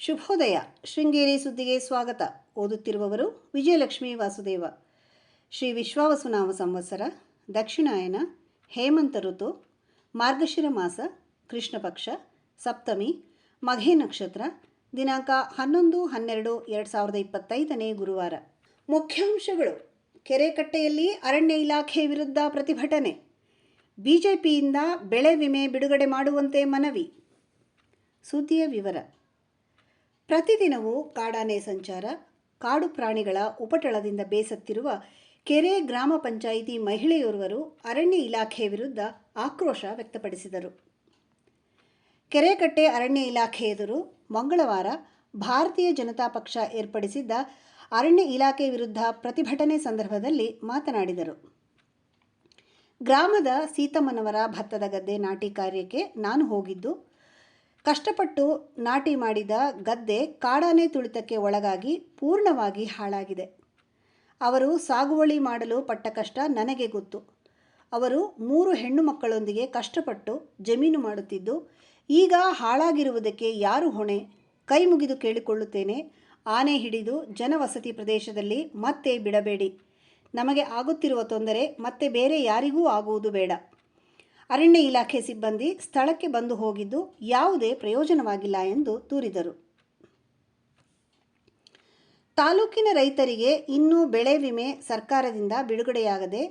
ಶುಭೋದಯ. ಶೃಂಗೇರಿ ಸುದ್ದಿಗೆ ಸ್ವಾಗತ. ಓದುತ್ತಿರುವವರು ವಿಜಯಲಕ್ಷ್ಮಿ ವಾಸುದೇವ. ಶ್ರೀ ವಿಶ್ವಾವಸುನಾಮ ಸಂವತ್ಸರ, ದಕ್ಷಿಣಾಯನ, ಹೇಮಂತ ಋತು, ಮಾರ್ಗಶಿರ ಮಾಸ ಕೃಷ್ಣ ಪಕ್ಷ ಸಪ್ತಮಿ, ಮಘೆ ನಕ್ಷತ್ರ, ದಿನಾಂಕ ಹನ್ನೊಂದು, ಹನ್ನೆರಡು, ಎರಡು ಸಾವಿರದ ಇಪ್ಪತ್ತೈದನೇ ಗುರುವಾರ. ಮುಖ್ಯಾಂಶಗಳು. ಕೆರೆಕಟ್ಟೆಯಲ್ಲಿ ಅರಣ್ಯ ಇಲಾಖೆ ವಿರುದ್ಧ ಪ್ರತಿಭಟನೆ. ಬಿಜೆಪಿಯಿಂದ ಬೆಳೆ ವಿಮೆ ಬಿಡುಗಡೆ ಮಾಡುವಂತೆ ಮನವಿ. ಸುದ್ದಿಯ ವಿವರ. ಪ್ರತಿದಿನವೂ ಕಾಡಾನೆ ಸಂಚಾರ, ಕಾಡು ಪ್ರಾಣಿಗಳ ಉಪಟಳದಿಂದ ಬೇಸತ್ತಿರುವ ಕೆರೆ ಗ್ರಾಮ ಪಂಚಾಯಿತಿ ಮಹಿಳೆಯೋರ್ವರು ಅರಣ್ಯ ಇಲಾಖೆ ವಿರುದ್ಧ ಆಕ್ರೋಶ ವ್ಯಕ್ತಪಡಿಸಿದರು. ಕೆರೆಕಟ್ಟೆ ಅರಣ್ಯ ಇಲಾಖೆ ಎದುರು ಮಂಗಳವಾರ ಭಾರತೀಯ ಜನತಾ ಪಕ್ಷ ಏರ್ಪಡಿಸಿದ್ದ ಅರಣ್ಯ ಇಲಾಖೆ ವಿರುದ್ಧ ಪ್ರತಿಭಟನೆ ಸಂದರ್ಭದಲ್ಲಿ ಮಾತನಾಡಿದರು. ಗ್ರಾಮದ ಸೀತಮ್ಮನವರ ಭತ್ತದ ಗದ್ದೆ ನಾಟಿ ಕಾರ್ಯಕ್ಕೆ ನಾನು ಹೋಗಿದ್ದು ಕಷ್ಟಪಟ್ಟು ನಾಟಿ ಮಾಡಿದ ಗದ್ದೆ ಕಾಡಾನೆ ತುಳಿತಕ್ಕೆ ಒಳಗಾಗಿ ಪೂರ್ಣವಾಗಿ ಹಾಳಾಗಿದೆ. ಅವರು ಸಾಗುವಳಿ ಮಾಡಲು ಪಟ್ಟ ಕಷ್ಟ ನನಗೆ ಗೊತ್ತು. ಅವರು ಮೂರು ಹೆಣ್ಣು ಮಕ್ಕಳೊಂದಿಗೆ ಕಷ್ಟಪಟ್ಟು ಜಮೀನು ಮಾಡುತ್ತಿದ್ದು, ಈಗ ಹಾಳಾಗಿರುವುದಕ್ಕೆ ಯಾರು ಹೊಣೆ? ಕೈ ಮುಗಿದು ಕೇಳಿಕೊಳ್ಳುತ್ತೇನೆ. ಆನೆ ಹಿಡಿದು ಜನವಸತಿ ಪ್ರದೇಶದಲ್ಲಿ ಮತ್ತೆ ಬಿಡಬೇಡಿ. ನಮಗೆ ಆಗುತ್ತಿರುವ ತೊಂದರೆ ಮತ್ತೆ ಬೇರೆ ಯಾರಿಗೂ ಆಗುವುದು ಬೇಡ. ಅರಣ್ಯ ಇಲಾಖೆ ಸಿಬ್ಬಂದಿ ಸ್ಥಳಕ್ಕೆ ಬಂದು ಹೋಗಿದ್ದು ಯಾವುದೇ ಪ್ರಯೋಜನವಾಗಿಲ್ಲ ಎಂದು ದೂರಿದರು. ತಾಲೂಕಿನ ರೈತರಿಗೆ ಇನ್ನೂ ಬೆಳೆ ವಿಮೆ ಸರ್ಕಾರದಿಂದ ಬಿಡುಗಡೆಯಾಗದೆ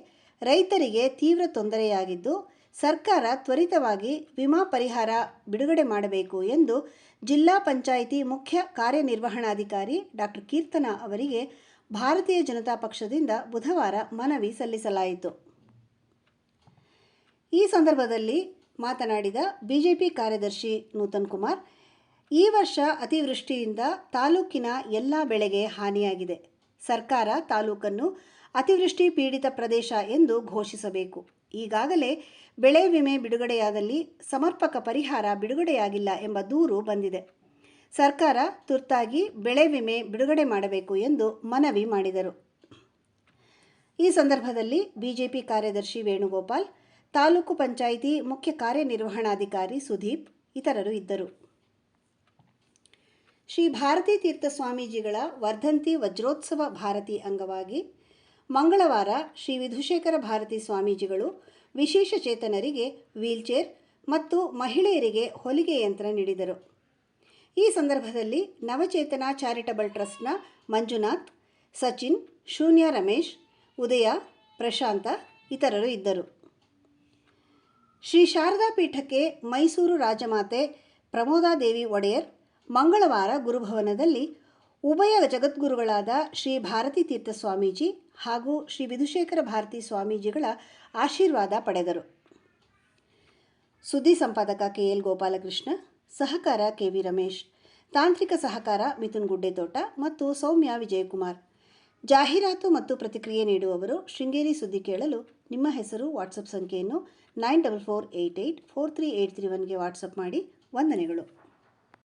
ರೈತರಿಗೆ ತೀವ್ರ ತೊಂದರೆಯಾಗಿದ್ದು, ಸರ್ಕಾರ ತ್ವರಿತವಾಗಿ ವಿಮಾ ಪರಿಹಾರ ಬಿಡುಗಡೆ ಮಾಡಬೇಕು ಎಂದು ಜಿಲ್ಲಾ ಪಂಚಾಯಿತಿ ಮುಖ್ಯ ಕಾರ್ಯನಿರ್ವಹಣಾಧಿಕಾರಿ ಡಾಕ್ಟರ್ ಕೀರ್ತನ ಅವರಿಗೆ ಭಾರತೀಯ ಜನತಾ ಪಕ್ಷದಿಂದ ಬುಧವಾರ ಮನವಿ ಸಲ್ಲಿಸಲಾಯಿತು. ಈ ಸಂದರ್ಭದಲ್ಲಿ ಮಾತನಾಡಿದ ಬಿಜೆಪಿ ಕಾರ್ಯದರ್ಶಿ ನೂತನ್ ಕುಮಾರ್, ಈ ವರ್ಷ ಅತಿವೃಷ್ಟಿಯಿಂದ ತಾಲೂಕಿನ ಎಲ್ಲ ಬೆಳೆಗೆ ಹಾನಿಯಾಗಿದೆ. ಸರ್ಕಾರ ತಾಲೂಕನ್ನು ಅತಿವೃಷ್ಟಿ ಪೀಡಿತ ಪ್ರದೇಶ ಎಂದು ಘೋಷಿಸಬೇಕು. ಈಗಾಗಲೇ ಬೆಳೆ ವಿಮೆ ಬಿಡುಗಡೆಯಾದಲ್ಲಿ ಸಮರ್ಪಕ ಪರಿಹಾರ ಬಿಡುಗಡೆಯಾಗಿಲ್ಲ ಎಂಬ ದೂರು ಬಂದಿದೆ. ಸರ್ಕಾರ ತುರ್ತಾಗಿ ಬೆಳೆ ವಿಮೆ ಬಿಡುಗಡೆ ಮಾಡಬೇಕು ಎಂದು ಮನವಿ ಮಾಡಿದರು. ಈ ಸಂದರ್ಭದಲ್ಲಿ ಬಿಜೆಪಿ ಕಾರ್ಯದರ್ಶಿ ವೇಣುಗೋಪಾಲ್ ತಾಲೂಕು ಪಂಚಾಯಿತಿ ಮುಖ್ಯ ಕಾರ್ಯನಿರ್ವಹಣಾಧಿಕಾರಿ ಸುದೀಪ್, ಇತರರು ಇದ್ದರು. ಶ್ರೀ ಭಾರತೀ ತೀರ್ಥ ಸ್ವಾಮೀಜಿಗಳ ವರ್ಧಂತಿ ವಜ್ರೋತ್ಸವ ಭಾರತಿ ಅಂಗವಾಗಿ ಮಂಗಳವಾರ ಶ್ರೀ ವಿಧುಶೇಖರ ಭಾರತಿ ಸ್ವಾಮೀಜಿಗಳು ವಿಶೇಷ ಚೇತನರಿಗೆ ವೀಲ್ಚೇರ್ ಮತ್ತು ಮಹಿಳೆಯರಿಗೆ ಹೊಲಿಗೆ ಯಂತ್ರ ನೀಡಿದರು. ಈ ಸಂದರ್ಭದಲ್ಲಿ ನವಚೇತನ ಚಾರಿಟಬಲ್ ಟ್ರಸ್ಟ್ನ ಮಂಜುನಾಥ್, ಸಚಿನ್, ಶೂನ್ಯ ರಮೇಶ್, ಉದಯ, ಪ್ರಶಾಂತ, ಇತರರು ಇದ್ದರು. ಶ್ರೀ ಶಾರದಾ ಪೀಠಕ್ಕೆ ಮೈಸೂರು ರಾಜಮಾತೆ ಪ್ರಮೋದಾದೇವಿ ಒಡೆಯರ್ ಮಂಗಳವಾರ ಗುರುಭವನದಲ್ಲಿ ಉಭಯ ಜಗದ್ಗುರುಗಳಾದ ಶ್ರೀ ಭಾರತೀ ತೀರ್ಥ ಸ್ವಾಮೀಜಿ ಹಾಗೂ ಶ್ರೀ ವಿಧುಶೇಖರ ಭಾರತಿ ಸ್ವಾಮೀಜಿಗಳ ಆಶೀರ್ವಾದ ಪಡೆದರು. ಸುದ್ದಿ ಸಂಪಾದಕ ಕೆ ಎಲ್ ಗೋಪಾಲಕೃಷ್ಣ, ಸಹಕಾರ ಕೆ ವಿ ರಮೇಶ್, ತಾಂತ್ರಿಕ ಸಹಕಾರ ಮಿಥುನ್ ಗುಡ್ಡೆತೋಟ ಮತ್ತು ಸೌಮ್ಯ ವಿಜಯಕುಮಾರ್. ಜಾಹೀರಾತು ಮತ್ತು ಪ್ರತಿಕ್ರಿಯೆ ನೀಡುವವರು ಶೃಂಗೇರಿ ಸುದ್ದಿ ಕೇಳಲು ನಿಮ್ಮ ಹೆಸರು, ವಾಟ್ಸಪ್ ಸಂಖ್ಯೆಯನ್ನು nine double four eight eight four three eight three ಒನ್ಗೆ WhatsApp ಮಾಡಿ. ವಂದನೆಗಳು.